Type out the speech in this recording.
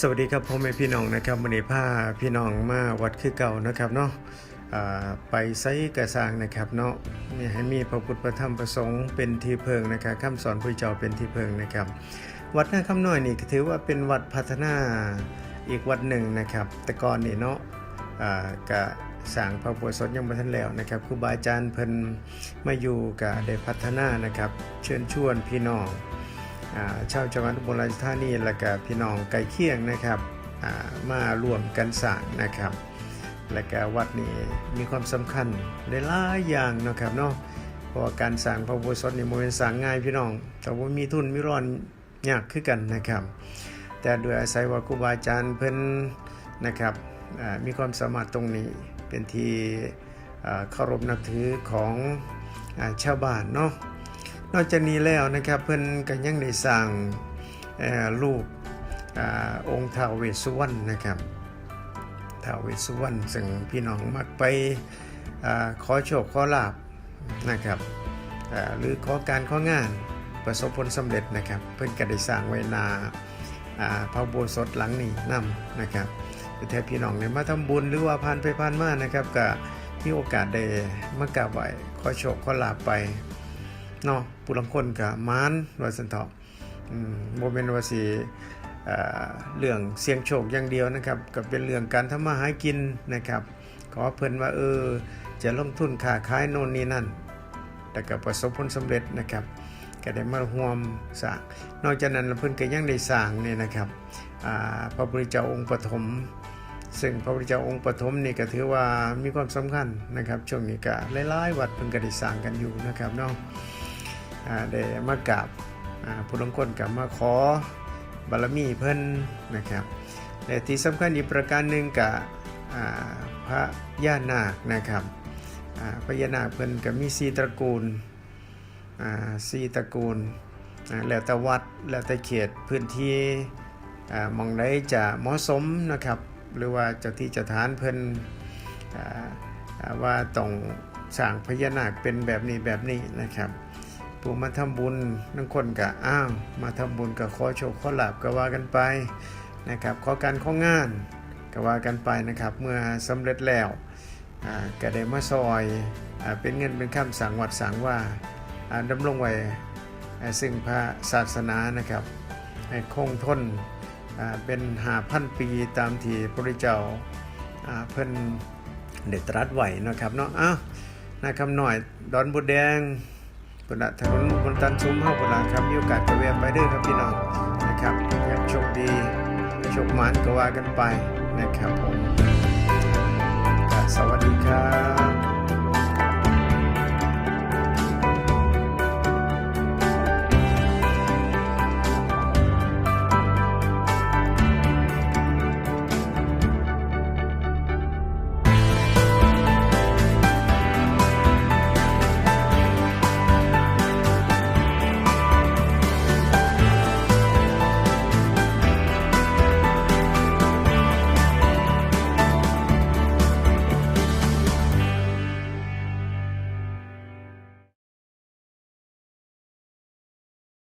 สวัสดีครับพ่อแม่พี่น้องนะครับวันนี้พาพี่น้องมาวัดคือเก่านะครับเนาะไปไซกระสางนะครับเนาะนี่ให้มีพระพุทธพระธรรมพระสงฆ์เป็นที่เพิงนะครับคำสอนพระเจ้าเป็นที่เพิงนะครับ วัดหน้าคำน้อยนี่ถือว่าเป็นวัดพัฒนาอีกวัดหนึ่งนะครับ แต่ก่อนนี่เนาะอ่ากะสร้างพระพุทธสดยังบ่ทันแล้วนะครับครูบาอาจารย์เพิ่นมาอยู่กะได้พัฒนานะครับ เชิญชวนพี่น้อง ชาวจังหวัดอุบลราชธานีและก็พี่น้องใกล้เคียงนะครับมารวมกันสร้างนะครับ และก็วัดนี้มีความสำคัญได้หลายอย่างนะครับเนาะเพราะการสร้างพระอุโบสถนี่มันเป็นสร้างง่ายพี่น้อง แต่ว่ามีทุนมีร้อนยากคือกันนะครับ แต่โดยอาศัยว่าครูบาอาจารย์เพิ่นนะครับมีความสามารถตรงนี้เป็นที่เคารพนับถือของอชาวบ้านเนาะ นอกจากนี้แล้วนะครับเพิ่นก็ยังได้สร้างรูปอองค์ท้าวเวสสุวรรณนะครับท้าวเวสสุวรรณซึ่งพี่น้องมักไปอขอโชคขอลาบนะครับหรือขอการของานประสบผลสำเร็จนะครับ เพิ่นก็ได้สร้างไว้นาพระโบสถหลังนี้นํนะครับแท้พี่น้องเนี่ยมาทำบุญหรือว่าผ่านไปผ่านมานะครับก็มีโอกาสได้มากราบไหว้ขอโชคขอลาบไป เนาะผู้ลังคนกับมานว่าสันเถาะอืมโมเมนว่าสิเรื่องเสียงโชคอย่างเดียวนะครับก็เป็นเรื่องการทำมาหากินนะครับ ขอเพิ่นว่าเออจะลงทุนค้าขายโน่นนี่นั่น แต่ก็ประสบผลสำเร็จนะครับก็ได้มาร่วมสร้างนอกจากนั้นเพิ่นก็ยังได้สร้างเนี่ยนะครับพระพุทธเจ้าองค์ปฐมซึ่งพระพุทธเจ้าองค์ปฐมนี่ก็ถือว่ามีความสำคัญนะครับช่วงนี้ก็หลายๆวัดเพิ่นก็ได้สร้างกันอยู่นะครับเนาะอ่า ได้มากราบผู้ลงคนกับมาขอบารมีเพิ่นนะครับและที่สำคัญอีกประการหนึ่งกับพระย่านาคนะครับพระย่านาคเพิ่นก็มีสีตระกูลสีตระกูลแล้วแต่วัดแล้วแต่เขตพื้นที่มองได้จะเหมาะสมนะครับหรือว่าเจ้าที่จ้าทานเพิ่นอ่าอ่าว่าต้องสร้างพญานาคเป็นแบบนี้แบบนี้นะครับ ผู้มาทำบุญนั่งคนกับอ้าวมาทำบุญกับขอโชคขอลาบก็ว่ากันไปนะครับขอการของานก็ว่ากันไปนะครับเมื่อสำเร็จแล้วก็ได้มาซอยอเป็นเงินเป็นข้ามสังวัดสังว่าอ่าดำรงไว้ซึ่งพระศาสนานะครับให้คงทนเป็นหาพันปีตามที่พระเจ้าเพิ่นได้ตรัสไว้นะครับเนาะอ้าวนาคำหน่อยดอนบุดแดง บนถนนบนตันซุ้มเฮาบนละครับมีโอกาสก็แวะไปเด้อครับพี่น้องนะครับยากโชคดีโชคหมานก็ว่ากันไปนะครับผมสวัสดีครับ